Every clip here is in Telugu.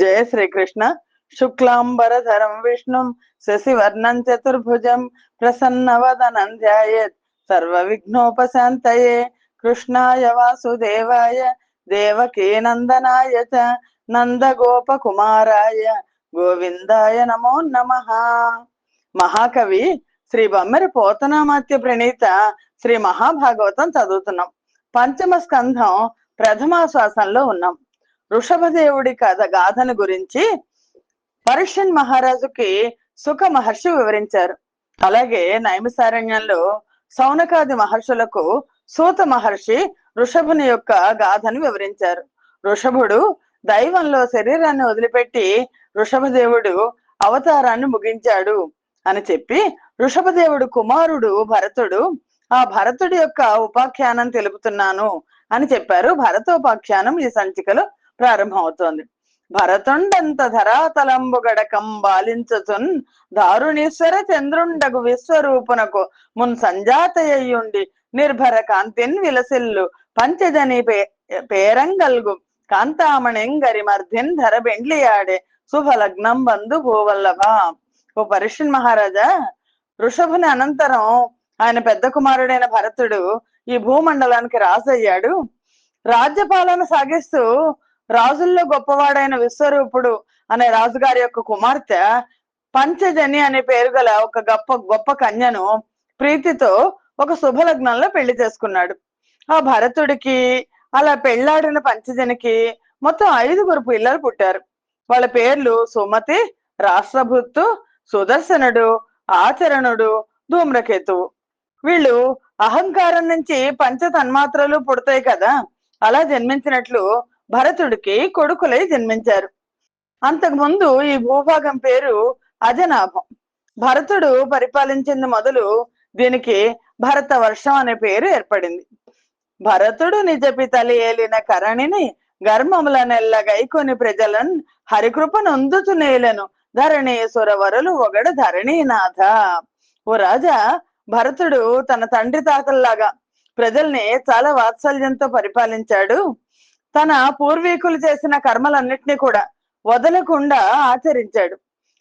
జయ శ్రీకృష్ణ. శుక్లాంబరధరం విష్ణుం శశివర్ణం చతుర్భుజం ప్రసన్నవదనం ధ్యాయేత్. సర్వ విఘ్నోపశాంతయే కృష్ణాయ వాసుదేవాయ దేవకీ నందనాయ చ నందగోపకుమారాయ గోవిందాయ నమో నమ. మహాకవి శ్రీ బొమ్మరి పోతనామాత్య ప్రణీత శ్రీ మహాభాగవతం చదువుతున్నాం. పంచమ స్కంధం ప్రథమాశ్వాసంలో ఉన్నాం. వృషభదేవుడి కథ గాథను గురించి పరుషన్ మహారాజుకి సుఖ మహర్షి వివరించారు. అలాగే నైమిసారణ్యంలో సౌనకాది మహర్షులకు సూత మహర్షి వృషభుని యొక్క గాథను వివరించారు. వృషభుడు దైవంలో శరీరాన్ని వదిలిపెట్టి వృషభదేవుడు అవతారాన్ని ముగించాడు అని చెప్పి వృషభదేవుడు కుమారుడు భరతుడు ఆ భరతుడి యొక్క ఉపాఖ్యానం తెలుపుతున్నాను అని చెప్పారు. భరతోపాఖ్యానం ఈ సంచికలో ప్రారంభమవుతోంది. భరతుండంత ధరాతలంబు గడకం బాలించుతున్ దారుణీశ్వర చంద్రుండగు విశ్వరూపునకు మున్ సంజాతయ్యుండి నిర్భర కాంతిన్ విలసిల్లు పంచజని పే పేరంగల్గు కాంతామణింగరి మర్ధిన్ ధర బెండ్లియాడే శుభలగ్నం బంధు భూవల్లభ. ఓ పరిషన్ మహారాజా ఋషభుని అనంతరం ఆయన పెద్ద కుమారుడైన భరతుడు ఈ భూమండలానికి రాజయ్యాడు. రాజ్యపాలన సాగిస్తూ రాజుల్లో గొప్పవాడైన విశ్వరూపుడు అనే రాజుగారి యొక్క కుమార్తె పంచజని అనే పేరు గల ఒక గొప్ప గొప్ప కన్యను ప్రీతితో ఒక శుభలగ్నంలో పెళ్ళి చేసుకున్నాడు. ఆ భరతుడికి అలా పెళ్ళాడిన పంచజనికి మొత్తం ఐదుగురు పిల్లలు పుట్టారు. వాళ్ళ పేర్లు సుమతి రాష్ట్రభుత్తు సుదర్శనుడు ఆచరణుడు ధూమ్రకేతువు వీళ్ళు అహంకారం నుంచి పంచ తన్మాత్రలు పుడతాయి కదా అలా జన్మించినట్లు భరతుడికి కొడుకులై జన్మించారు. అంతకు ముందు ఈ భూభాగం పేరు అజనాభం. భరతుడు పరిపాలించింది మొదలు దీనికి భరత వర్షం అనే పేరు ఏర్పడింది. భరతుడు నిజపి తలి ఏలిన కరణిని గర్మముల నెల్ల ప్రజలను హరికృపనొందుతు నేలను ధరణీశ్వర వరులు ఒకడు ధరణీనాథ. ఓ రాజా భరతుడు తన తండ్రి తాతల్లాగా ప్రజల్ని చాలా వాత్సల్యంతో పరిపాలించాడు. తన పూర్వీకులు చేసిన కర్మలన్నిటినీ కూడా వదలకుండా ఆచరించాడు.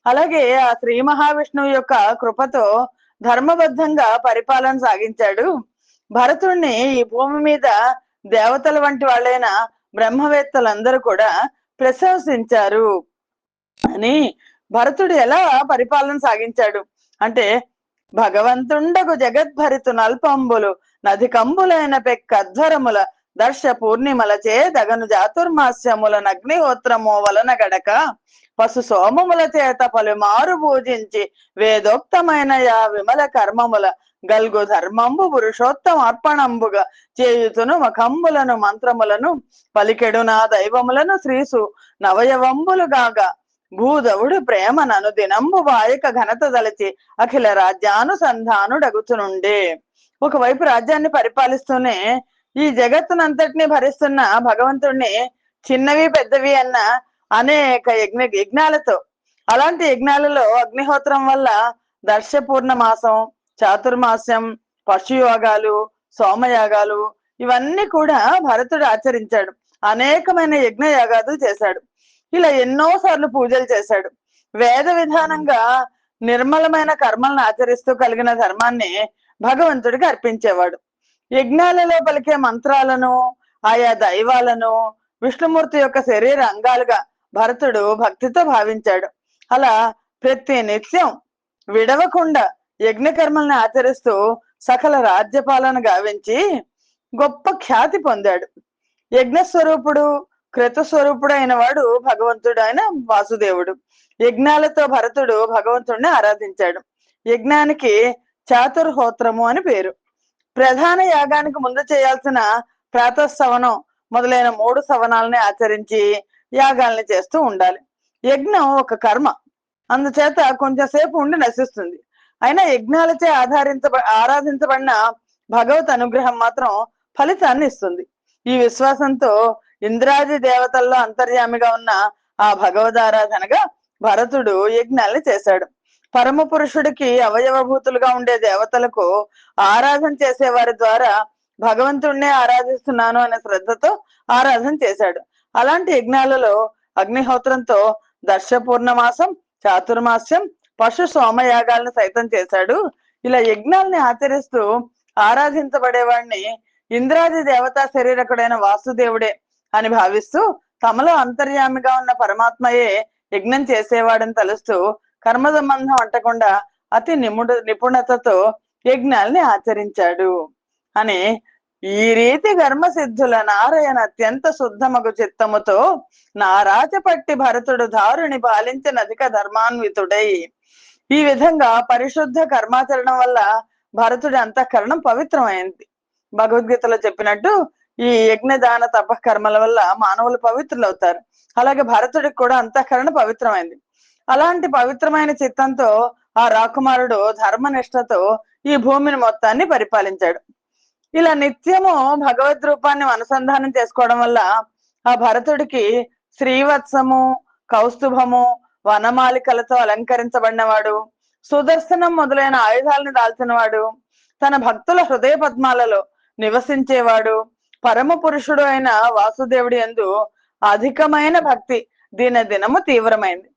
అలాగే ఆ శ్రీ మహావిష్ణువు యొక్క కృపతో ధర్మబద్ధంగా పరిపాలన సాగించాడు. భరతుణ్ణి ఈ భూమి మీద దేవతల వంటి వాళ్ళైన బ్రహ్మవేత్తలందరూ కూడా ప్రశంసించారు అని భరతుడు ఎలా పరిపాలన సాగించాడు? అంటే భగవంతుండగు జగద్భరితు నల్పంబులు నది కంబులైన పెక్కధ్వరముల దర్శ పూర్ణిమలచే దగను జాతుర్మాస్యముల నగ్నిహోత్రము వలన గడక పశు సోమముల చేత పలుమారు పూజించి వేదోక్తమైన యా విమల కర్మముల గల్గు ధర్మంబు పురుషోత్తమార్పణంబుగా చేయుతును మఖంబులను మంత్రములను పలికెడు నా దైవములను శ్రీసు నవయవంబులుగాగా భూదవుడు ప్రేమ నను దినంబు వాయక ఘనత దలచి అఖిల రాజ్యానుసంధానుడగుచునుండే. ఒకవైపు రాజ్యాన్ని పరిపాలిస్తూనే ఈ జగత్తునంతటిని భరిస్తున్న భగవంతుణ్ణి చిన్నవి పెద్దవి అన్న అనేక యజ్ఞ యజ్ఞాలతో. అలాంటి యజ్ఞాలలో అగ్నిహోత్రం వల్ల దర్శపూర్ణ మాసం చాతుర్మాస్యం పశుయోగాలు సోమయాగాలు ఇవన్నీ కూడా భరతుడు ఆచరించాడు. అనేకమైన యజ్ఞ యాగాలు చేశాడు. ఇలా ఎన్నో సార్లు పూజలు చేశాడు. వేద విధానంగా నిర్మలమైన కర్మలను ఆచరిస్తూ కలిగిన ధర్మాన్ని భగవంతుడికి అర్పించేవాడు. యజ్ఞాలలో పలికే మంత్రాలను ఆయా దైవాలను విష్ణుమూర్తి యొక్క శరీర అంగాలుగా భరతుడు భక్తితో భావించాడు. అలా ప్రతి నిత్యం విడవకుండా యజ్ఞ కర్మల్ని ఆచరిస్తూ సకల రాజ్యపాలన గావించి గొప్ప ఖ్యాతి పొందాడు. యజ్ఞ స్వరూపుడు కృత స్వరూపుడు అయిన వాడు భగవంతుడు అయిన వాసుదేవుడు. యజ్ఞాలతో భరతుడు భగవంతుడిని ఆరాధించాడు. యజ్ఞానికి చాతుర్హోత్రము అని పేరు. ప్రధాన యాగానికి ముందు చేయాల్సిన ప్రాతఃసవనం మొదలైన మూడు సవనాలని ఆచరించి యాగాల్ని చేస్తూ ఉండాలి. యజ్ఞం ఒక కర్మ. అందుచేత కొంచెంసేపు ఉండి నశిస్తుంది. అయినా యజ్ఞాలచే ఆధారించబ ఆరాధించబడిన భగవత్ అనుగ్రహం మాత్రం ఫలితాన్ని ఇస్తుంది. ఈ విశ్వాసంతో ఇంద్రాది దేవతల్లో అంతర్యామిగా ఉన్న ఆ భగవదారాధనగా భరతుడు యజ్ఞాల్ని చేశాడు. పరమ పురుషుడికి అవయవభూతులుగా ఉండే దేవతలకు ఆరాధన చేసే వారి ద్వారా భగవంతుణ్ణే ఆరాధిస్తున్నాను అనే శ్రద్ధతో ఆరాధన చేశాడు. అలాంటి యజ్ఞాలలో అగ్నిహోత్రంతో దర్శపూర్ణమాసం చాతుర్మాస్యం పశు సోమయాగాలను సైతం చేశాడు. ఇలా యజ్ఞాల్ని ఆచరిస్తూ ఆరాధించబడేవాడిని ఇంద్రాది దేవతా శరీరకుడైన వాసుదేవుడే అని భావిస్తూ తమలో అంతర్యామిగా ఉన్న పరమాత్మయే యజ్ఞం చేసేవాడని తలుస్తూ కర్మ సంబంధం అంటకుండా అతి నిముడు నిపుణతతో యజ్ఞాల్ని ఆచరించాడు. అని ఈ రీతి కర్మ సిద్ధుల నారాయణ అత్యంత శుద్ధమగు చిత్తముతో నారాజపట్టి భరతుడు దారుని పాలించిన అధిక ధర్మాన్వితుడై ఈ విధంగా పరిశుద్ధ కర్మాచరణం వల్ల భరతుడి అంతఃకరణం పవిత్రమైంది. భగవద్గీతలో చెప్పినట్టు ఈ యజ్ఞదాన తప కర్మల వల్ల మానవులు పవిత్రులవుతారు. అలాగే భరతుడికి కూడా అంతఃకరణ పవిత్రమైంది. అలాంటి పవిత్రమైన చిత్తంతో ఆ రాకుమారుడు ధర్మనిష్టతో ఈ భూమిని మొత్తాన్ని పరిపాలించాడు. ఇలా నిత్యము భగవద్ రూపాన్ని అనుసంధానం చేసుకోవడం వల్ల ఆ భరతుడికి శ్రీవత్సము కౌస్తుభము వనమాలికలతో అలంకరించబడినవాడు సుదర్శనం మొదలైన ఆయుధాలను దాల్చినవాడు తన భక్తుల హృదయ పద్మాలలో నివసించేవాడు పరమ పురుషుడు అయిన వాసుదేవుడి ఎందు అధికమైన భక్తి దిన దినము తీవ్రమైంది.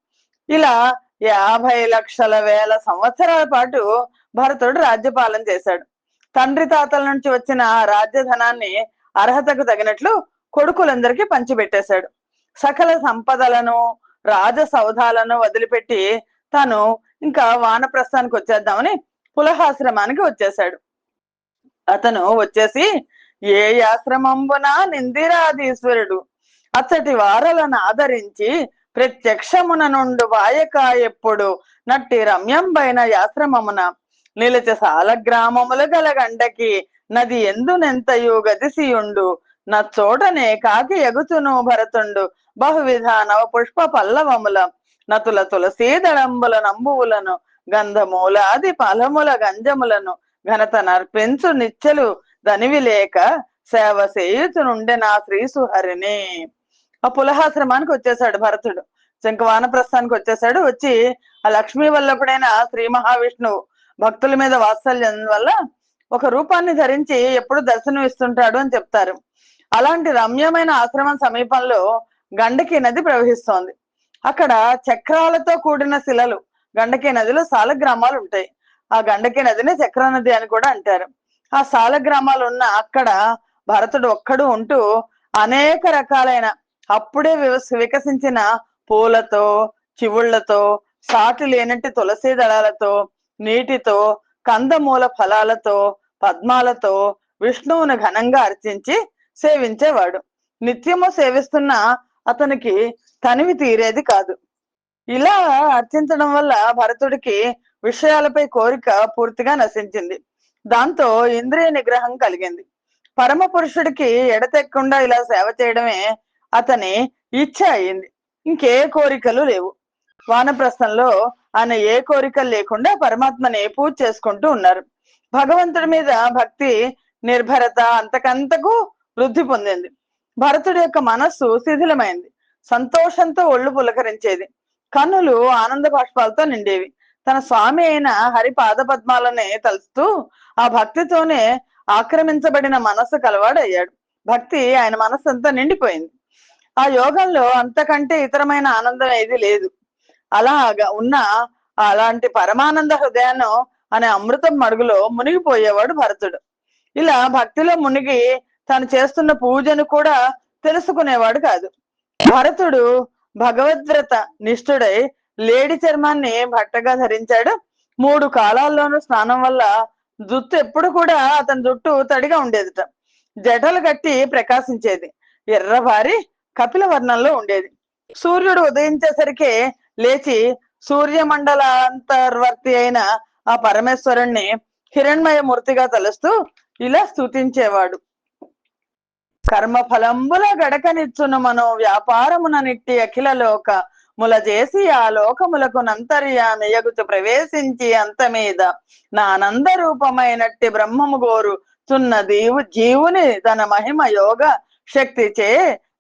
ఇలా యాభై లక్షల వేల సంవత్సరాల పాటు భరతుడు రాజ్యపాలన చేశాడు. తండ్రి తాతల నుంచి వచ్చిన రాజ్యధనాన్ని అర్హతకు తగినట్లు కొడుకులందరికీ పంచిపెట్టేశాడు. సకల సంపదలను రాజ సౌధాలను వదిలిపెట్టి తాను ఇంకా వానప్రస్థానికి వచ్చేద్దామని పులహాశ్రమానికి వచ్చేశాడు. అతను వచ్చేసి ఏ ఆశ్రమంబున నిందిరాధీశ్వరుడు. అచ్చటి వారలను ఆదరించి ప్రత్యక్షమున నుండు వాయక ఎప్పుడు నట్టి రమ్యంబైన యాశ్రమమున నిలిచ సాల గ్రామములు గల గండకి నది ఎందునెంతయు గదిసియుండు నచ్చోటనే కాకి ఎగుతును భరతుండు. బహువిధ నవ పుష్ప పల్లవముల నతుల తులసీదళంబుల నంబువులను గంధమూలాది ఫలముల గంజములను ఘనత నర్పించు నిచ్చెలు దనివి లేక సేవ చేయుచునుండె నా శ్రీసుహరిని ఆ పులహాశ్రమానికి వచ్చేసాడు భరతుడు. శంఖ వానప్రస్థానికి వచ్చేసాడు. వచ్చి ఆ లక్ష్మీ వల్లభుడైన శ్రీ మహావిష్ణువు భక్తుల మీద వాత్సల్యం వల్ల ఒక రూపాన్ని ధరించి ఎప్పుడు దర్శనం ఇస్తుంటాడు అని చెప్తారు. అలాంటి రమ్యమైన ఆశ్రమం సమీపంలో గండకి నది ప్రవహిస్తోంది. అక్కడ చక్రాలతో కూడిన శిలలు గండకి నదిలో సాల గ్రామాలు ఉంటాయి. ఆ గండకి నదిని చక్ర నది అని కూడా అంటారు. ఆ సాల గ్రామాలు ఉన్న అక్కడ భరతుడు ఒక్కడు ఉంటూ అనేక రకాలైన అప్పుడే వికసించిన పూలతో చివుళ్ళతో సాటి లేనట్టు తులసి దళాలతో నీటితో కందమూల ఫలాలతో పద్మాలతో విష్ణువును ఘనంగా అర్చించి సేవించేవాడు. నిత్యము సేవిస్తున్న అతనికి తనివి తీరేది కాదు. ఇలా అర్చించడం వల్ల భరతుడికి విషయాలపై కోరిక పూర్తిగా నశించింది. దాంతో ఇంద్రియ నిగ్రహం కలిగింది. పరమ పురుషుడికి ఎడతెక్కకుండా ఇలా సేవ చేయడమే అతని ఇచ్చ అయింది. ఇంకే కోరికలు లేవు. వానప్రస్థంలో ఆయన ఏ కోరికలు లేకుండా పరమాత్మని పూజ చేసుకుంటూ ఉన్నారు. భగవంతుడి మీద భక్తి నిర్భరత అంతకంతకు వృద్ధి పొందింది. భరతుడి యొక్క మనస్సు శిథిలమైంది. సంతోషంతో ఒళ్ళు పులకరించేది. కన్నులు ఆనంద బాష్పాలతో నిండేవి. తన స్వామి అయిన హరి పాద తలుస్తూ ఆ భక్తితోనే ఆక్రమించబడిన మనస్సు కలవాడయ్యాడు. భక్తి ఆయన మనస్సు అంతా నిండిపోయింది. ఆ యోగంలో అంతకంటే ఇతరమైన ఆనందం ఏది లేదు. అలాగా ఉన్న అలాంటి పరమానంద హృదయాన్ని అనే అమృతం మడుగులో మునిగిపోయేవాడు భరతుడు. ఇలా భక్తిలో మునిగి తను చేస్తున్న పూజను కూడా తెలుసుకునేవాడు కాదు. భరతుడు భగవద్వ్రత నిష్ఠుడై లేడి చర్మాన్ని బట్టగా ధరించాడు. మూడు కాలాల్లోనూ స్నానం వల్ల జుట్టు ఎప్పుడు కూడా అతని జుట్టు తడిగా ఉండేదిట. జటలు కట్టి ప్రకాశించేది. ఎర్రబారి కపిల వర్ణంలో ఉండేది. సూర్యుడు ఉదయించేసరికి లేచి సూర్యమండలాంతర్వర్తి అయిన ఆ పరమేశ్వరుణ్ణి హిరణ్మయ మూర్తిగా తలుస్తూ ఇలా స్తుతించేవాడు. కర్మ ఫలంబుల గడకనిచ్చును మనో వ్యాపారమున నిట్టి అఖిల లోక ముల చేసి ఆ లోకములకు నంతర్యామి ఎగుతు ప్రవేశించి అంత మీద నానంద రూపమైనట్టి బ్రహ్మము గోరు చున్న దీవు జీవుని తన మహిమ యోగ శక్తి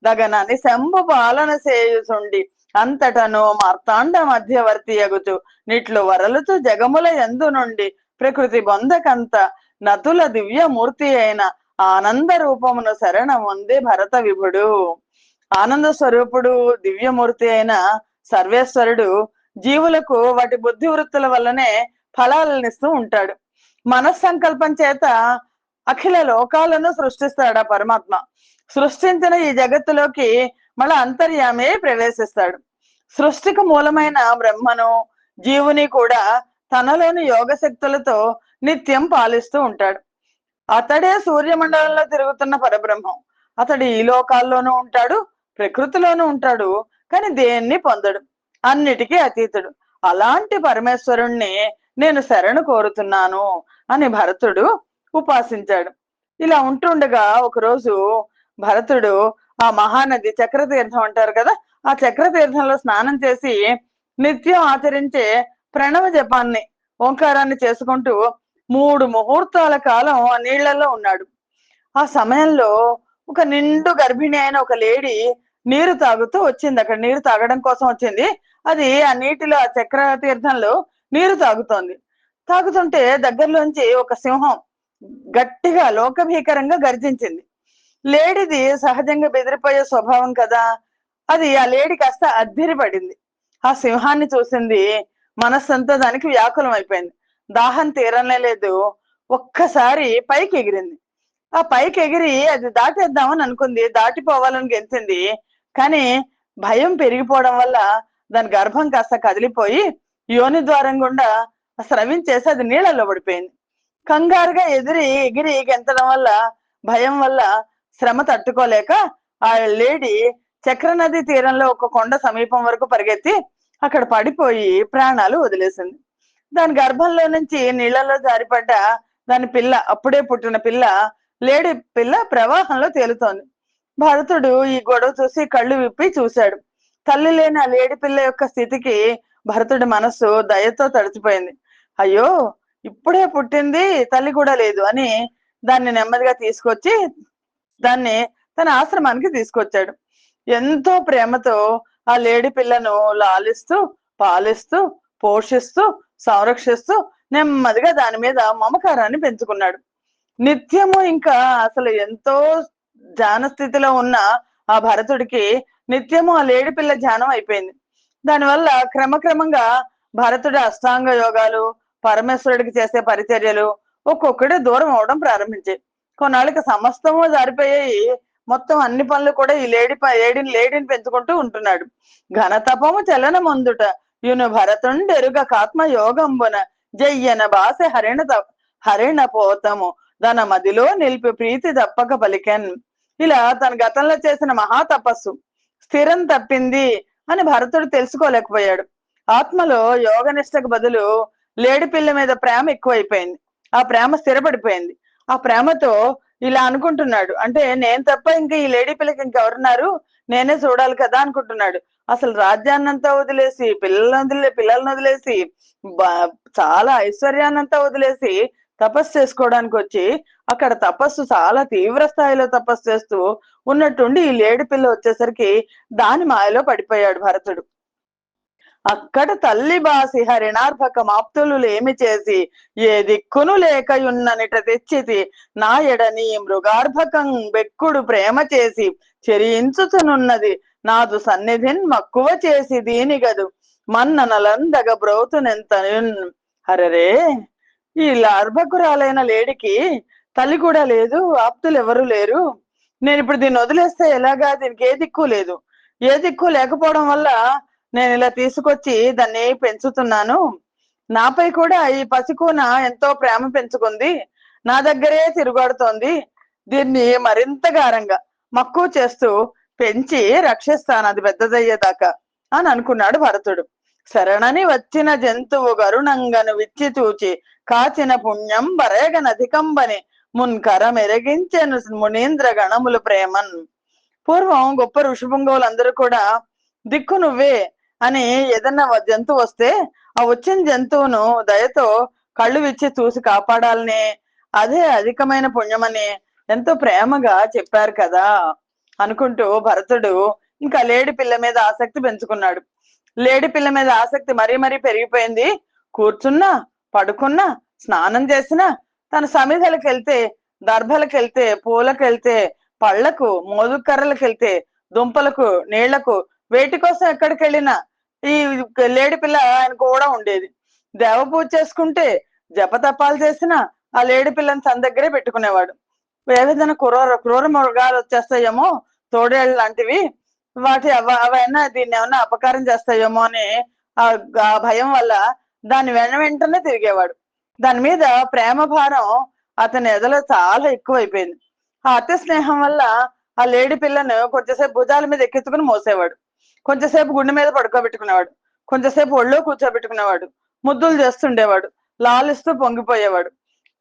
దగనాన్ని శంభు పాలన చేయుచుండి అంతటను మార్తాండ మధ్యవర్తి ఎగుచు. నిట్లు వరలుచు జగముల ఎందు నుండి ప్రకృతి బొందకంత నతుల దివ్య మూర్తి అయిన ఆనంద రూపమును శరణం ఉంది భరత విభుడు. ఆనంద స్వరూపుడు దివ్యమూర్తి అయిన సర్వేశ్వరుడు జీవులకు వాటి బుద్ధి వృత్తుల వల్లనే ఫలాలనిస్తూ ఉంటాడు. మనస్సంకల్పం చేత అఖిల లోకాలను సృష్టిస్తాడు ఆ పరమాత్మ? సృష్టించిన ఈ జగత్తులోకి మళ్ళా అంతర్యామే ప్రవేశిస్తాడు. సృష్టికి మూలమైన బ్రహ్మను జీవుని కూడా తనలోని యోగ శక్తులతో నిత్యం పాలిస్తూ ఉంటాడు. అతడే సూర్యమండలంలో తిరుగుతున్న పరబ్రహ్మం. అతడు ఈ లోకాల్లోనూ ఉంటాడు ప్రకృతిలోనూ ఉంటాడు కానీ దేన్ని పొందడు? అన్నిటికీ అతీతుడు. అలాంటి పరమేశ్వరుణ్ణి నేను శరణు కోరుతున్నాను అని భరతుడు ఉపాసించాడు. ఇలా ఉంటుండగా ఒకరోజు భరతుడు ఆ మహానది చక్రతీర్థం అంటారు కదా ఆ చక్రతీర్థంలో స్నానం చేసి నిత్యం ఆచరించే ప్రణవ జపాన్ని ఓంకారాన్ని చేసుకుంటూ మూడు ముహూర్తాల కాలం ఆ నీళ్ళలో ఉన్నాడు. ఆ సమయంలో ఒక నిండు గర్భిణి అయిన ఒక లేడీ నీరు తాగుతూ వచ్చింది. అక్కడ నీరు తాగడం కోసం వచ్చింది. అది ఆ నీటిలో ఆ చక్ర తీర్థంలో నీరు తాగుతోంది. తాగుతుంటే దగ్గరలోంచి ఒక సింహం గట్టిగా లోకభీకరంగా గర్జించింది. లేడిది సహజంగా బెదిరిపోయే స్వభావం కదా. అది ఆ లేడి కాస్త అద్దిరి పడింది ఆ సింహాన్ని చూసింది మనస్సంతా దానికి వ్యాకులం అయిపోయింది. దాహం తీరనే లేదు. ఒక్కసారి పైకి ఎగిరింది. ఆ పైకి ఎగిరి అది దాటేద్దామని అనుకుంది. దాటిపోవాలని గెంతింది. కానీ భయం పెరిగిపోవడం వల్ల దాని గర్భం కాస్త కదిలిపోయి యోని ద్వారం గుండా స్రవించేసి అది నీళ్ళలో పడిపోయింది. కంగారుగా ఎదిరి ఎగిరి గెంతడం వల్ల భయం వల్ల శ్రమ తట్టుకోలేక ఆ లేడీ చక్ర నది తీరంలో ఒక కొండ సమీపం వరకు పరిగెత్తి అక్కడ పడిపోయి ప్రాణాలు వదిలేసింది. దాని గర్భంలో నుంచి నీళ్ళలో జారిపడ్డ దాని పిల్ల అప్పుడే పుట్టిన పిల్ల లేడి పిల్ల ప్రవాహంలో తేలుతోంది. భరతుడు ఈ గొడవ చూసి కళ్ళు విప్పి చూశాడు. తల్లి లేని ఆ లేడి పిల్ల యొక్క స్థితికి భరతుడి మనస్సు దయతో తడిచిపోయింది. అయ్యో ఇప్పుడే పుట్టింది తల్లి కూడా లేదు అని దాన్ని నెమ్మదిగా తీసుకొచ్చి దాన్ని తన ఆశ్రమానికి తీసుకొచ్చాడు. ఎంతో ప్రేమతో ఆ లేడి పిల్లను లాలిస్తూ పాలిస్తూ పోషిస్తూ సంరక్షిస్తూ నెమ్మదిగా దాని మీద మమకారాన్ని పెంచుకున్నాడు. నిత్యము ఇంకా అసలు ఎంతో ధ్యాన స్థితిలో ఉన్న ఆ భరతుడికి నిత్యము ఆ లేడి పిల్ల ధ్యానం అయిపోయింది. దానివల్ల క్రమక్రమంగా భరతుడి అష్టాంగ యోగాలు పరమేశ్వరుడికి చేసే పరిచర్యలు ఒక్కొక్కటి దూరం అవడం ప్రారంభించాయి. కొన్నాళ్ళకి సమస్తము జారిపోయాయి మొత్తం అన్ని పనులు కూడా ఈ లేడి ఏడిని లేడిని లేడిని పెంచుకుంటూ ఉంటున్నాడు. ఘనతపము చలన ముందుట యును భరతుండెరుగ కాత్మ యోగంబున జయ్యన బాసె హరిణ హరిణ పోతము. తన మదిలో నిలిపి ప్రీతి తప్పక పలికెన్. ఇలా తన గతంలో చేసిన మహా తపస్సు స్థిరం తప్పింది అని భరతుడు తెలుసుకోలేకపోయాడు. ఆత్మలో యోగనిష్టకు బదులు లేడి పిల్ల మీద ప్రేమ ఎక్కువైపోయింది. ఆ ప్రేమ స్థిరపడిపోయింది. ఆ ప్రేమతో ఇలా అనుకుంటున్నాడు. అంటే నేను తప్ప ఇంకా ఈ లేడీ పిల్లకి ఇంకెవరున్నారు నేనే చూడాలి కదా అనుకుంటున్నాడు. అసలు రాజ్యాన్నంతా వదిలేసి పిల్లలను వదిలే పిల్లలను వదిలేసి బ- చాలా ఐశ్వర్యాన్నంతా వదిలేసి తపస్సు చేసుకోవడానికి వచ్చి అక్కడ తపస్సు చాలా తీవ్ర స్థాయిలో తపస్సు చేస్తూ ఉన్నట్టుండి ఈ లేడి పిల్ల వచ్చేసరికి దాని మాయలో పడిపోయాడు భరతుడు. అక్కడ తల్లి బాసి హరిణార్భక మాప్తులు ఏమి చేసి ఏ దిక్కును లేకయున్ననిట తెచ్చితి నా ఎడని మృగార్భకం బెక్కుడు ప్రేమ చేసి చెరియించుతునున్నది నాదు సన్నిధిన్ మక్కువ చేసి దీని గదు మన్ననలందగ బ్రోతునెంత హరరే! ఈ లార్భకురాలైన లేడికి తల్లి కూడా లేదు ఆప్తులు ఎవరు లేరు. నేను ఇప్పుడు దీన్ని వదిలేస్తే ఎలాగా? దీనికి ఏ దిక్కు లేదు. ఏ దిక్కు లేకపోవడం వల్ల నేను ఇలా తీసుకొచ్చి దాన్ని పెంచుతున్నాను. నాపై కూడా ఈ పసికూన ఎంతో ప్రేమ పెంచుకుంది. నా దగ్గరే తిరుగాడుతోంది. దీన్ని మరింత గారంగా మక్కువ చేస్తూ పెంచి రక్షిస్తాను. అది పెద్దదయ్యేదాకా అని అనుకున్నాడు భరతుడు. శరణని వచ్చిన జంతువు గరుణంగను విచ్చి చూచి కాచిన పుణ్యం బరేగనధికంబని మున్కర మెరగించెను మునీంద్ర గణములు ప్రేమన్. పూర్వం గొప్ప ఋషిభుంగవులందరూ కూడా దిక్కు నువ్వే అని ఏదన్నా జంతువు వస్తే ఆ వచ్చిన జంతువును దయతో కళ్ళు విచ్చి చూసి కాపాడాలని అదే అధికమైన పుణ్యమని ఎంతో ప్రేమగా చెప్పారు కదా అనుకుంటూ భరతుడు ఇంకా లేడి పిల్ల మీద ఆసక్తి పెంచుకున్నాడు. లేడి పిల్ల మీద ఆసక్తి మరీ మరీ పెరిగిపోయింది. కూర్చున్నా పడుకున్నా స్నానం చేసినా తన సమిధలకు వెళ్తే దర్భలకు వెళ్తే పూలకు వెళ్తే పళ్ళకు మోదుకర్రలకు వెళ్తే దుంపలకు నీళ్ళకు వేటి కోసం ఎక్కడికి వెళ్ళినా ఈ లేడి పిల్ల ఆయనకు కూడా ఉండేది. దేవ పూజ చేసుకుంటే జపతపాలు చేసిన ఆ లేడి పిల్లని తన దగ్గరే పెట్టుకునేవాడు. ఏదైనా క్రూర క్రూర మృగాలు వచ్చేస్తాయేమో తోడేళ్ళు లాంటివి. వాటి అవైనా దీన్ని ఏమైనా అపకారం చేస్తాయేమో అని ఆ ఆ భయం వల్ల దాని వెన వెంటనే తిరిగేవాడు. దాని మీద ప్రేమ భారం అతని ఎదలో చాలా ఎక్కువైపోయింది. ఆ అతి స్నేహం వల్ల ఆ లేడి పిల్లను కొంచెంసేపు భుజాల మీద ఎక్కించుకుని మోసేవాడు. కొంచెంసేపు గుండె మీద పడుకోబెట్టుకునేవాడు. కొంచెంసేపు ఒళ్ళో కూర్చోబెట్టుకునేవాడు. ముద్దులు చేస్తుండేవాడు. లాలిస్తూ పొంగిపోయేవాడు.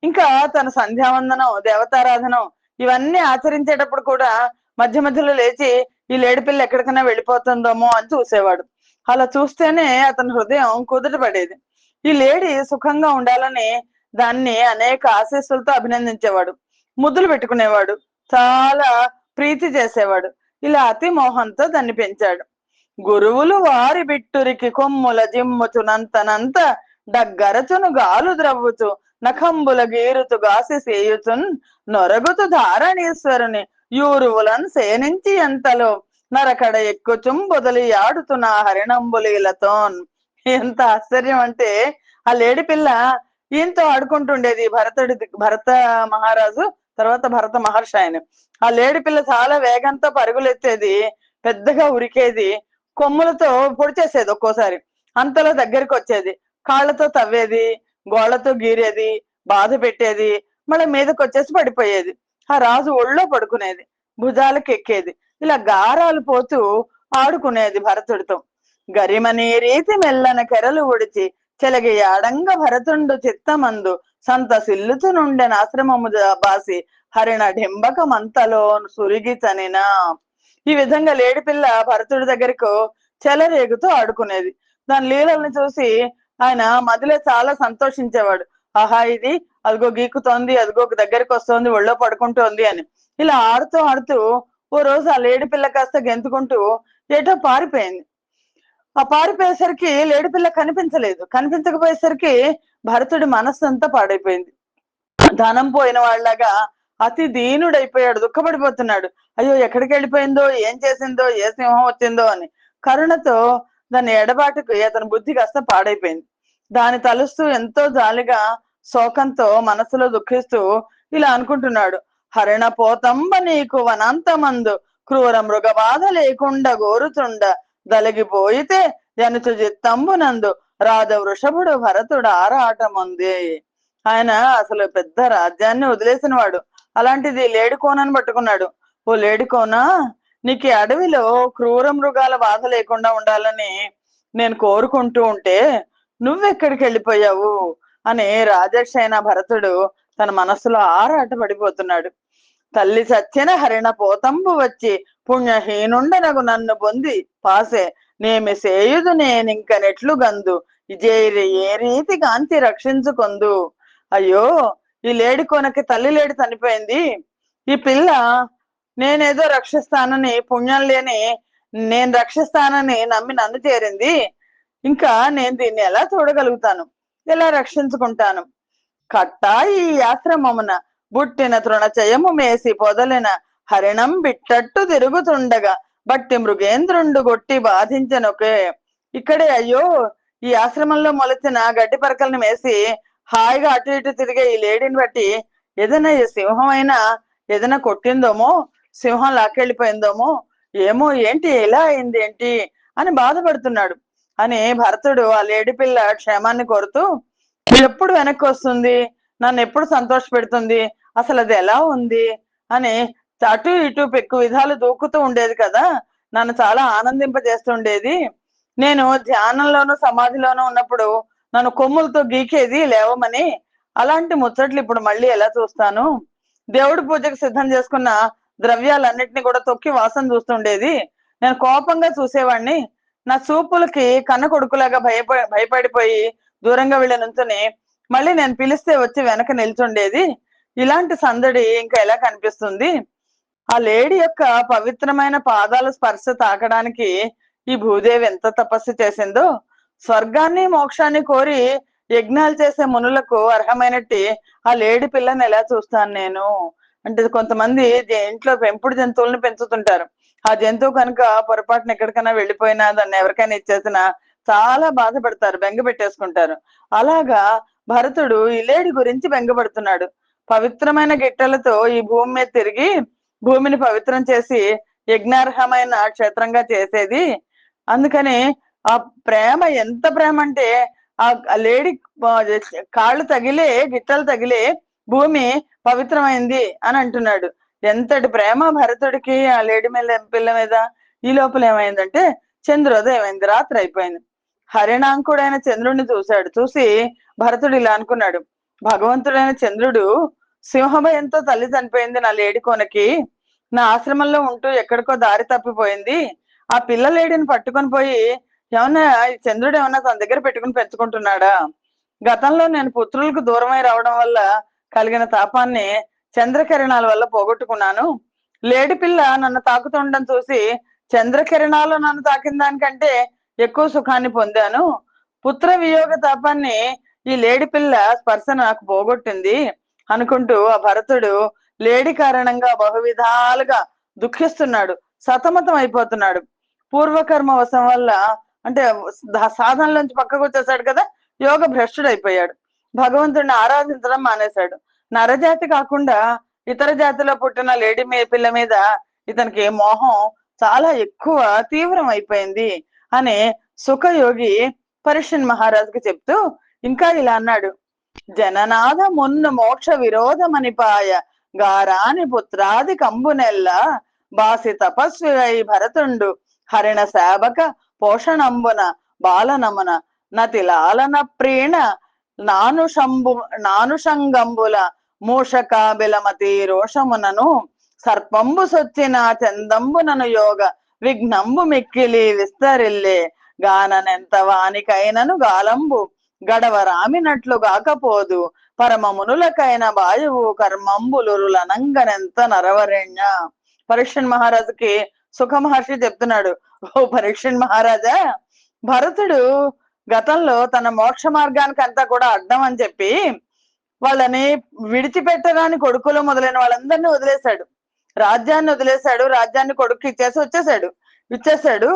ఇంకా తన సంధ్యావందనం దేవతారాధనం ఇవన్నీ ఆచరించేటప్పుడు కూడా మధ్య మధ్యలో లేచి ఈ లేడి పిల్ల ఎక్కడికైనా వెళ్ళిపోతుందేమో అని చూసేవాడు. అలా చూస్తేనే అతని హృదయం కుదుట పడేది. ఈ లేడీ సుఖంగా ఉండాలని దాన్ని అనేక ఆశీస్సులతో అభినందించేవాడు. ముద్దులు పెట్టుకునేవాడు. చాలా ప్రీతి చేసేవాడు. ఇలా అతి మోహంతో దాన్ని పెంచాడు. గురువులు వారి బిట్టురికి కొమ్ముల జిమ్ముచునంతనంత దగ్గరచును గాలు ద్రవ్వుచు నఖంబుల గీరుతు గాసి సేయుచున్ నొరగుతు ధారణీశ్వరుని యూరువులను సేనించి ఎంతలో నరకడ ఎక్కుచుం బొదలి ఆడుతున్న హరిణంబులీలతోన్ ఎంత ఆశ్చర్యం అంటే ఆ లేడి పిల్ల ఈయనతో ఆడుకుంటుండేది భరతుడి భరత మహారాజు తర్వాత భరత మహర్షి ఆయన. ఆ లేడి పిల్ల చాలా వేగంతో పరుగులెత్తేది పెద్దగా ఉరికేది కొమ్ములతో పొడిచేసేది ఒక్కోసారి. అంతలో దగ్గరికి వచ్చేది కాళ్ళతో తవ్వేది గోళ్ళతో గీరేది బాధ పెట్టేది మళ్ళీ మీదకి వచ్చేసి పడిపోయేది. ఆ రాజు ఒళ్ళో పడుకునేది భుజాలకు ఎక్కేది ఇలా గారాలు పోతూ ఆడుకునేది భరతుడితో. గరిమని రీతి మెల్లన కెరలు ఉడిచి చెలగి ఆడంగ భరతుండు చిత్తమందు సంత సిల్లుతు నుండెన ఆశ్రమము బాసి హరిణ డింబకమంతలో సురిగి తనినా. ఈ విధంగా లేడి పిల్ల భరతుడి దగ్గరకు చెలరేగుతూ ఆడుకునేది. దాని లీలల్ని చూసి ఆయన మదిలో చాలా సంతోషించేవాడు. ఆహా ఇది అదిగో గీకుతోంది అదిగో దగ్గరికి వస్తోంది ఒళ్ళో పడుకుంటోంది అని. ఇలా ఆడుతూ ఆడుతూ ఓ రోజు ఆ లేడి పిల్ల కాస్త గెంతుకుంటూ ఏటో పారిపోయింది. ఆ పారిపోయేసరికి లేడి పిల్ల కనిపించలేదు. కనిపించకపోయేసరికి భరతుడి మనస్సు అంతా పాడైపోయింది. ధనం పోయిన వాళ్ళగా అతి దీనుడైపోయాడు దుఃఖపడిపోతున్నాడు. అయ్యో ఎక్కడికి వెళ్ళిపోయిందో ఏం చేసిందో ఏ సింహం వచ్చిందో అని. కరుణతో దాని ఎడబాటుకు అతని బుద్ధి కాస్త పాడైపోయింది. దాని తలుస్తూ ఎంతో జాలిగా శోకంతో మనసులో దుఃఖిస్తూ ఇలా అనుకుంటున్నాడు. హరణ పోతంబ నీకు వనంతమందు క్రూర మృగ బాధ లేకుండా గోరుచుండ దలగిపోయితే జనుచు చిత్తంబునందు రాజ వృషభుడు భరతుడు ఆరాటముంది. ఆయన అసలు పెద్ద రాజ్యాన్ని వదిలేసిన వాడు అలాంటిది లేడికోనని పట్టుకున్నాడు. ఓ లేడికోనా నీకు అడవిలో క్రూర మృగాల బాధ లేకుండా ఉండాలని నేను కోరుకుంటూ ఉంటే నువ్వెక్కడికి వెళ్ళిపోయావు? అని రాజర్షి అయిన భరతుడు తన మనస్సులో ఆరాట పడిపోతున్నాడు. తల్లి చచ్చిన హరిణ పోతంబు వచ్చి పుణ్యహీనుండనగు నన్ను పొంది పాసే నేమి సేయుదు నేనింకనెట్లు గందు ఇజేరి ఏ రీతి కాంతి రక్షించుకొందు? అయ్యో ఈ లేడి కొనకి తల్లి లేడి చనిపోయింది. ఈ పిల్ల నేనేదో రక్షిస్తానని పుణ్యం లేని నేను రక్షిస్తానని నమ్మి నన్ను చేరింది. ఇంకా నేను దీన్ని ఎలా చూడగలుగుతాను? ఎలా రక్షించుకుంటాను? కట్టా ఈ ఆశ్రమమున బుట్టిన తృణచయము మేసి పొదలిన హరిణం బిట్టట్టు తిరుగుతుండగా బట్టి మృగేంద్రుండు గొట్టి బాధించనొకే. ఇక్కడే అయ్యో ఈ ఆశ్రమంలో మొలచిన గడ్డి పరకల్ని మేసి హాయిగా అటు ఇటు తిరిగే ఈ లేడీని బట్టి ఏదైనా ఈ సింహం అయినా ఏదైనా కొట్టిందోమో సింహం లాక్కెళ్ళిపోయిందోమో ఏమో ఏంటి ఎలా అయింది ఏంటి అని బాధపడుతున్నాడు. అని భరతుడు ఆ లేడి పిల్ల క్షేమాన్ని కోరుతూ ఎప్పుడు వెనక్కి వస్తుంది? నన్ను ఎప్పుడు సంతోష పెడుతుంది? అసలు అది ఎలా ఉంది? అని అటు ఇటు పెక్కు విధాలు దూకుతూ ఉండేది కదా. నన్ను చాలా ఆనందింపజేస్తుండేది నేను ధ్యానంలోనూ సమాధిలోనూ ఉన్నప్పుడు నన్ను కొమ్ములతో గీకేది లేవమని. అలాంటి ముచ్చట్లు ఇప్పుడు మళ్ళీ ఎలా చూస్తాను? దేవుడి పూజకు సిద్ధం చేసుకున్న ద్రవ్యాలన్నిటిని కూడా తొక్కి వాసన చూస్తుండేది. నేను కోపంగా చూసేవాడిని నా చూపులకి కన్న కొడుకులాగా భయప భయపడిపోయి దూరంగా వెళ్ళి నుంచుని మళ్ళీ నేను పిలిస్తే వచ్చి వెనక నిల్చుండేది. ఇలాంటి సందడి ఇంకా ఎలా కనిపిస్తుంది? ఆ లేడీ యొక్క పవిత్రమైన పాదాల స్పర్శ తాకడానికి ఈ భూదేవి ఎంత తపస్సు చేసిందో. స్వర్గాన్ని మోక్షాన్ని కోరి యజ్ఞాలు చేసే మునులకు అర్హమైనట్టి ఆ లేడి పిల్లని ఎలా చూస్తాను నేను? అంటే కొంతమంది ఇంట్లో పెంపుడు జంతువులను పెంచుతుంటారు. ఆ జంతువు కనుక పొరపాటున ఎక్కడికైనా వెళ్ళిపోయినా దాన్ని ఎవరికైనా ఇచ్చేసినా చాలా బాధపడతారు బెంగ పెట్టేసుకుంటారు. అలాగా భరతుడు ఇలేడి గురించి బెంగపడుతున్నాడు. పవిత్రమైన గిట్టలతో ఈ భూమి మీద తిరిగి భూమిని పవిత్రం చేసి యజ్ఞార్హమైన క్షేత్రంగా చేసేది. అందుకని ఆ ప్రేమ ఎంత ప్రేమ అంటే ఆ లేడీ కాళ్ళు తగిలే గిట్టలు తగిలే భూమి పవిత్రమైంది అని అంటున్నాడు. ఎంతటి ప్రేమ భరతుడికి ఆ లేడీ మీద పిల్ల మీద? ఈ లోపల ఏమైందంటే చంద్రోదయం అయింది రాత్రి అయిపోయింది. హరిణాంకుడైన చంద్రుడిని చూశాడు. చూసి భరతుడు ఇలా అనుకున్నాడు. భగవంతుడైన చంద్రుడు సింహభయంతో తల్లి చనిపోయింది నా లేడి కొనకి. నా ఆశ్రమంలో ఉంటూ ఎక్కడికో దారి తప్పిపోయింది. ఆ పిల్ల లేడిని పట్టుకొని పోయి ఏమన్నా ఈ చంద్రుడు ఏమన్నా తన దగ్గర పెట్టుకుని పెంచుకుంటున్నాడా? గతంలో నేను పుత్రులకు దూరమై రావడం వల్ల కలిగిన తాపాన్ని చంద్రకిరణాల వల్ల పోగొట్టుకున్నాను. లేడి పిల్ల నన్ను తాకుతుండడం చూసి చంద్రకిరణాలు నన్ను తాకిన దానికంటే ఎక్కువ సుఖాన్ని పొందాను. పుత్ర వియోగ తాపాన్ని ఈ లేడి పిల్ల స్పర్శ నాకు పోగొట్టింది అనుకుంటూ ఆ భరతుడు లేడి కారణంగా బహువిధాలుగా దుఃఖిస్తున్నాడు. సతమతం అయిపోతున్నాడు. పూర్వకర్మ వశం వల్ల అంటే సాధనలోంచి పక్కకు వచ్చేసాడు కదా యోగ భ్రష్టుడు అయిపోయాడు భగవంతుడిని ఆరాధించడం మానేశాడు. నరజాతి కాకుండా ఇతర జాతిలో పుట్టిన లేడీ మీ పిల్ల మీద ఇతనికి మోహం చాలా ఎక్కువ తీవ్రం అయిపోయింది అని సుఖయోగి పరిషన్ మహారాజుకి చెప్తూ ఇంకా ఇలా అన్నాడు. జననాథ మున్ను మోక్ష విరోధమనిపాయ గారాని పుత్రాది కంబునెల్ల బాసి తపస్వి అయి భరతుండు హరిణ సేవక పోషణంబున బాలనమున నతి లాలన ప్రీణ నానుషంబు నానుషంగంబుల మూషకాబిలమతి రోషమునను సర్పంబు సొచ్చిన చందంబునను యోగ విఘ్నంబు మిక్కిలి విస్తరిల్లే గాననెంత వానికైనను గాలంబు గడవ రామినట్లు గాకపోదు పరమమునులకైన వాయువు కర్మంబులురులనంగనెంత నరవరణ్య. పరీక్షన్ మహారాజుకి సుఖ మహర్షి చెప్తున్నాడు ఓ పరీక్షన్ మహారాజా భరతుడు గతంలో తన మోక్ష మార్గానికి అంతా కూడా అడ్డం అని చెప్పి వాళ్ళని విడిచిపెట్టరాని కొడుకులు మొదలైన వాళ్ళందరినీ వదిలేశాడు. రాజ్యాన్ని వదిలేశాడు రాజ్యాన్ని కొడుకు ఇచ్చేసి వచ్చేసాడు ఇచ్చేసాడు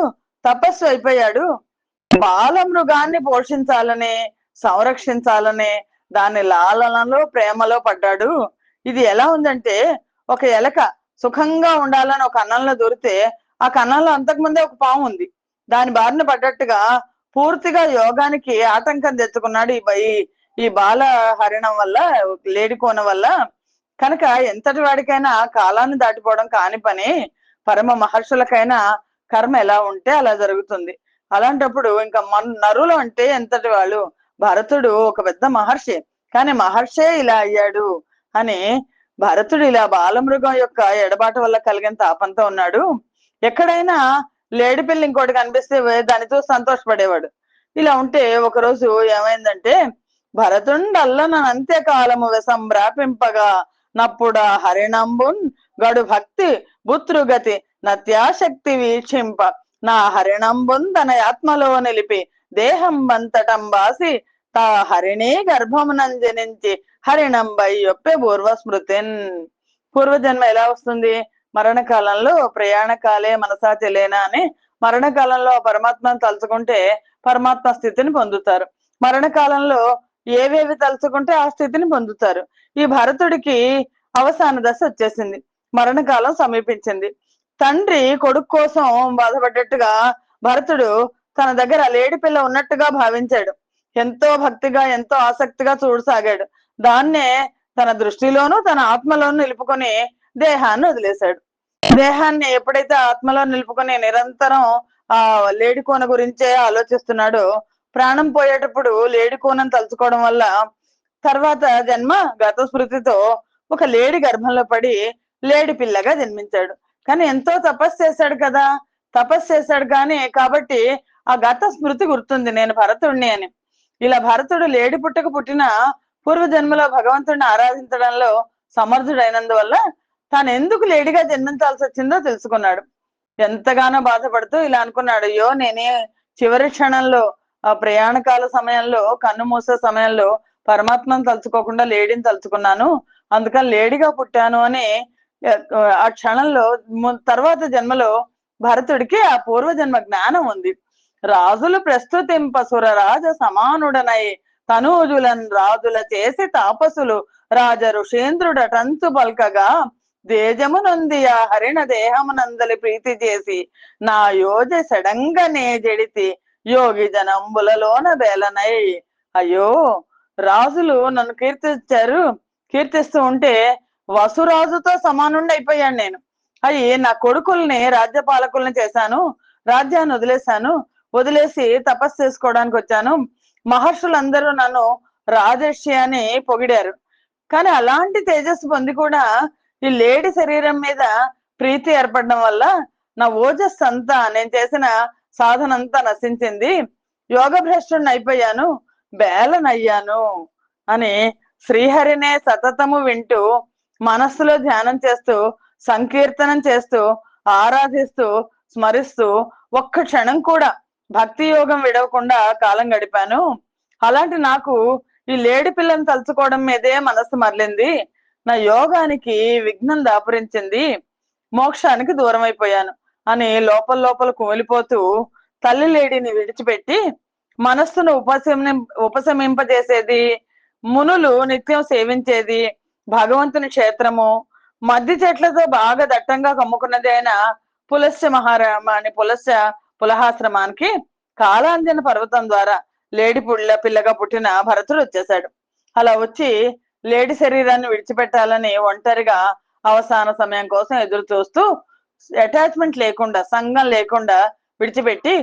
తపస్సు అయిపోయాడు. బాల మృగాన్ని పోషించాలని సంరక్షించాలని దాని లాలనలో ప్రేమలో పడ్డాడు. ఇది ఎలా ఉందంటే ఒక ఎలక సుఖంగా ఉండాలని ఒక అన్నంలో దొరితే ఆ కన్నంలో అంతకుముందే ఒక పాము ఉంది. దాని బారిన పడ్డట్టుగా పూర్తిగా యోగానికి ఆటంకం తెచ్చుకున్నాడు ఈ బై- ఈ బాల హరిణం వల్ల లేడికోన వల్ల. కనుక ఎంతటి వాడికైనా కాలాన్ని దాటిపోవడం కాని పని పరమ మహర్షులకైనా కర్మ ఎలా ఉంటే అలా జరుగుతుంది. అలాంటప్పుడు ఇంకా మన నరులు అంటే ఎంతటి వాళ్ళు? భరతుడు ఒక పెద్ద మహర్షి. కానీ మహర్షే ఇలా అయ్యాడు అని భరతుడు ఇలా బాలమృగం యొక్క ఎడబాటు వల్ల కలిగిన తాపంతో ఉన్నాడు. ఎక్కడైనా లేడి పిల్ల ఇంకోటి కనిపిస్తే దానితో సంతోషపడేవాడు. ఇలా ఉంటే ఒక రోజు భరతుండల్ల భరతుండల్లన అంత్యకాలము విసంభ్రాపింపగా నప్పుడ హరిణంబున్ గడు భక్తి బుత్రుగతి నత్యాశక్తి వీక్షింప నా హరిణంబున్ తన ఆత్మలో నిలిపి దేహం బంతటం బాసి తా హరిణీ గర్భమునంజనించి హరిణంబై యొప్పే పూర్వ స్మృతిన్ పూర్వజన్మ ఎలా వస్తుంది? మరణకాలంలో ప్రయాణకాలే మనసా తెలియనా అని మరణకాలంలో ఆ పరమాత్మను తలుచుకుంటే పరమాత్మ స్థితిని పొందుతారు. మరణకాలంలో ఏవేవి తలుచుకుంటే ఆ స్థితిని పొందుతారు. ఈ భరతుడికి అవసాన దశ వచ్చేసింది. మరణకాలం సమీపించింది. తండ్రి కొడుకు కోసం బాధపడ్డట్టుగా భరతుడు తన దగ్గర లేడి పిల్ల ఉన్నట్టుగా భావించాడు. ఎంతో భక్తిగా ఎంతో ఆసక్తిగా చూడసాగాడు. దాన్నే తన దృష్టిలోనూ తన ఆత్మలోనూ నిలుపుకొని దేహాన్ని వదిలేశాడు. దేహాన్ని ఎప్పుడైతే ఆత్మలో నిలుపుకొని నిరంతరం ఆ లేడికోన గురించే ఆలోచిస్తున్నాడో ప్రాణం పోయేటప్పుడు లేడికోనని తలుచుకోవడం వల్ల తర్వాత జన్మ గత స్మృతితో ఒక లేడి గర్భంలో పడి లేడి పిల్లగా జన్మించాడు. కానీ ఎంతో తపస్సు చేశాడు కదా! తపస్సు చేశాడు కానీ కాబట్టి ఆ గత స్మృతి గుర్తుంది నేను భరతుడిని అని. ఇలా భరతుడు లేడి పుట్టక పుట్టిన పూర్వ జన్మలో భగవంతుడిని ఆరాధించడంలో సమర్థుడైనందువల్ల తాను ఎందుకు లేడిగా జన్మించాల్సి వచ్చిందో తెలుసుకున్నాడు. ఎంతగానో బాధపడుతూ ఇలా అనుకున్నాడు అయ్యో నేనే చివరి క్షణంలో ఆ ప్రయాణకాల సమయంలో కన్ను మూసే సమయంలో పరమాత్మను తలుచుకోకుండా లేడీని తలుచుకున్నాను. అందుకని లేడీగా పుట్టాను అని ఆ క్షణంలో తర్వాత జన్మలో భరతుడికి ఆ పూర్వజన్మ జ్ఞానం ఉంది. రాజులు ప్రస్తుతింప సురరాజ సమానుడనై తనూజులన్ రాజుల చేసి తాపసులు రాజ ఋషేంద్రుడ టంచు పల్కగా దేజమునంది ఆ హరిణ దేహమునందలి ప్రీతి చేసి నా యోజ సడంగనే జడితి యోగి జనంబులలోన బేలనై. అయ్యో రాజులు నన్ను కీర్తించారు కీర్తిస్తూ ఉంటే వసురాజుతో సమానుండి అయిపోయాను నేను. అయ్యి నా కొడుకుల్ని రాజ్యపాలకుల్ని చేశాను రాజ్యాన్ని వదిలేశాను వదిలేసి తపస్సు చేసుకోవడానికి వచ్చాను. మహర్షులందరూ నన్ను రాజర్షి అని పొగిడారు. కానీ అలాంటి తేజస్సు పొంది కూడా ఈ లేడి శరీరం మీద ప్రీతి ఏర్పడడం వల్ల నా ఓజస్ అంతా నేను చేసిన సాధన అంతా నశించింది. యోగ భ్రష్టుని అయిపోయాను బేలనయ్యాను అని శ్రీహరినే సతతము వింటూ మనస్సులో ధ్యానం చేస్తూ సంకీర్తనం చేస్తూ ఆరాధిస్తూ స్మరిస్తూ ఒక్క క్షణం కూడా భక్తి యోగం విడవకుండా కాలం గడిపాను. అలాంటి నాకు ఈ లేడి పిల్లని తలుచుకోవడం మీదే మనస్సు మరలింది. నా యోగానికి విఘ్నం దాపురించింది. మోక్షానికి దూరం అయిపోయాను అని లోపల లోపల కుమిలిపోతూ తల్లి లేడిని విడిచిపెట్టి మనస్సును ఉపశమని ఉపశమింపజేసేది మునులు నిత్యం సేవించేది భగవంతుని క్షేత్రము మద్ది చెట్లతో బాగా దట్టంగా కమ్ముకున్నది అయిన పులస్య మహారామాని పులస్య పులహాశ్రమానికి కాలాంజన పర్వతం ద్వారా లేడి పుల్ల పిల్లగా పుట్టిన భరతుడు వచ్చేశాడు. అలా వచ్చి లేడి శరీరాన్ని విడిచిపెట్టాలని ఒంటరిగా అవసాన సమయం కోసం ఎదురు చూస్తూ అటాచ్మెంట్ లేకుండా సంఘం లేకుండా విడిచిపెట్టి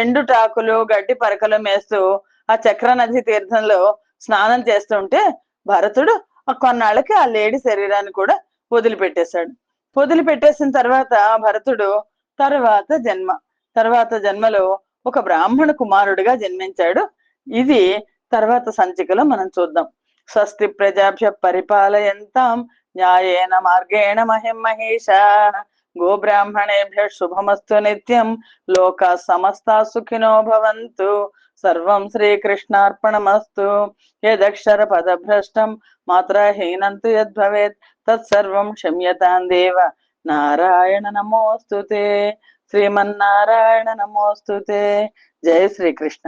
ఎండుటాకులు గడ్డి పరకలు మేస్తూ ఆ చక్ర నది తీర్థంలో స్నానం చేస్తుంటే భరతుడు ఆ కొన్నాళ్ళకి ఆ లేడి శరీరాన్ని కూడా వదిలిపెట్టేశాడు. వదిలిపెట్టేసిన తర్వాత భరతుడు తర్వాత జన్మ తర్వాత జన్మలో ఒక బ్రాహ్మణ కుమారుడిగా జన్మించాడు. ఇది తర్వాత సంచికలో మనం చూద్దాం. స్వస్తి ప్రజాభ్య పరిపాలయంతాం న్యాయేన మార్గేణ మహిం మహేష గోబ్రాహ్మణేభ్య శుభమస్తు నిత్యం లోక సమస్త సుఖినో భవంతు సర్వం శ్రీకృష్ణార్పణమస్తు యదక్షర పదభ్రష్టం మాత్రహీనంతు యద్భవేత్ తత్సర్వం క్షమ్యతాం దేవ నారాయణ నమోస్తుతే శ్రీమన్నారాయణ నమోస్తుతే జై శ్రీకృష్ణ